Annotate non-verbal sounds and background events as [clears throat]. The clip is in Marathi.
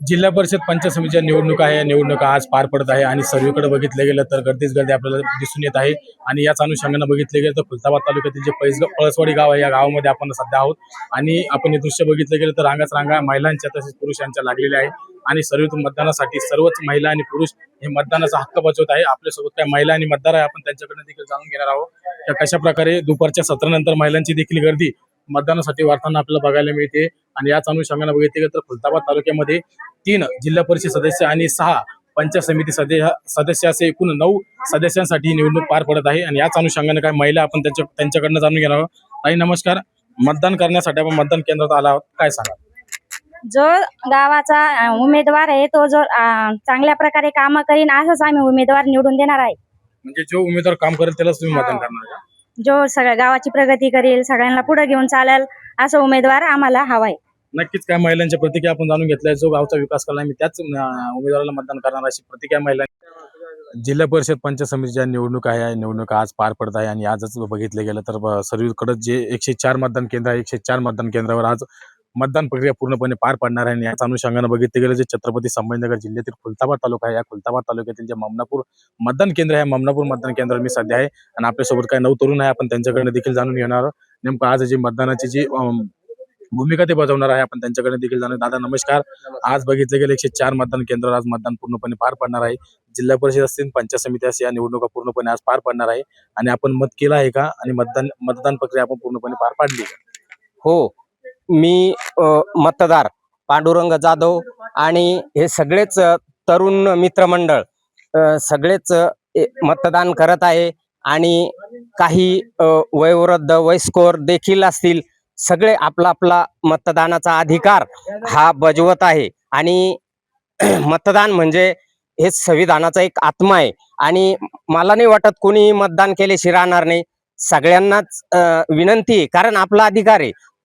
जिल्हा परिषद पंचायत समितीच्या निवडणुका आहे या निवडणुका आज पार पडत आहे आणि सर्वीकडे बघितलं गेलं तर गर्दीच गर्दी आपल्याला दिसून येत आहे. आणि याच अनुषंगानं बघितलं गेलं तर खुलताबाद तालुक्यातील जे पैस पळसवाडी गाव आहे या गावामध्ये आपण सध्या आहोत. आणि आपण हे दृश्य बघितलं गेलं तर रांगाच रांगा महिलांच्या तसेच पुरुषांच्या लागलेल्या आहे. आणि सर्व मतदानासाठी सर्वच महिला आणि पुरुष हे मतदानाचा हक्क बजावत आहे. आपल्यासोबत काही महिला आणि मतदार आहे. आपण त्यांच्याकडनं देखील जाणून घेणार आहोत. तर कशा प्रकारे दुपारच्या सत्रानंतर महिलांची देखील गर्दी मतदानासाठी वाढताना आपल्याला बघायला मिळते. आणि याच अनुषंगाने बघितले तर खुलताबाद तालुक्यामध्ये तीन जिल्हा परिषद सदस्य आणि सहा पंचायत समिती सदस्य सदस्य असे एकूण नऊ सदस्यांसाठी ही निवडणूक पार पडत आहे. आणि याच अनुषंगाने काय महिला आपण त्यांच्या त्यांच्याकडनं जाणून घेणार आहोत. ताई नमस्कार. मतदान करण्यासाठी आपण मतदान केंद्रात आला आहोत. काय सांगा जो गावाचा उमेदवार आहे तो जो चांगल्या प्रकारे काम करीन असाच आम्ही उमेदवार निवडून देणार आहे. म्हणजे जो उमेदवार काम करेल त्यालाच तुम्ही मतदान करणार जो सगळ्या गावाची प्रगती करेल सगळ्यांना पुढे घेऊन चालेल असा उमेदवार आम्हाला हवाय. नक्कीच काय महिलांच्या प्रतिक्रिया आपण जाणून घेतल्या जो गावचा विकास करणार मी त्याच उमेदवाराला मतदान करणार अशी प्रतिक्रिया महिला जिल्हा परिषद पंचायत समितीच्या निवडणूक आहे निवडणूक निवडणुका आज पार पडत आहे आणि आजच बघितलं गेलं तर ब- सर्वीकडे जे एकशे चार मतदान केंद्र आहे एकशे चार मतदान केंद्रावर आज मतदान प्रक्रिया पूर्णपणे पार पडणार आहे आणि याच अनुषंगानं बघितलं गेलं जे छत्रपती संभाजीनगर जिल्ह्यातील खुलताबाद तालुका आहे. या खुलताबाद तालुक्यातील जे ममनापूर मतदान केंद्र आहे ममनापूर मतदान केंद्रावर मी सध्या आहे आणि आपल्यासोबत काही नऊ तरुण आहे. आपण त्यांच्याकडनं देखील जाणून घेणार नेमकं आज जी मतदानाची जी अं, भूमिका ते बजावणार आहे आपण त्यांच्याकडे देखील जाणून दादा नमस्कार. आज बघितलं गेलं एकशे चार मतदान केंद्रावर आज मतदान पूर्णपणे पार पडणार आहे. जिल्हा परिषद असतील पंचायत समिती असतील या निवडणुका पूर्णपणे आज पार पडणार आहे. आणि आपण मत केलं आहे का? आणि मतदान मतदान प्रक्रिया आपण पूर्णपणे पार पाडली हो मी मतदार पांडुरंग जाधव आणि हे सगळेच तरुण मित्रमंडळ सगळेच ए- मतदान करत आहे आणि काही वयोवृद्ध वयस्कोर देखील असतील सगळे आपला आपला मतदानाचा अधिकार हा बजवत आहे आणि [clears throat] मतदान म्हणजे हे संविधानाचा एक आत्मा आहे आणि मला नाही वाटत कोणी मतदान केल्याशी राहणार नाही. सगळ्यांनाच विनंती आहे कारण आपला अधिकार आहे.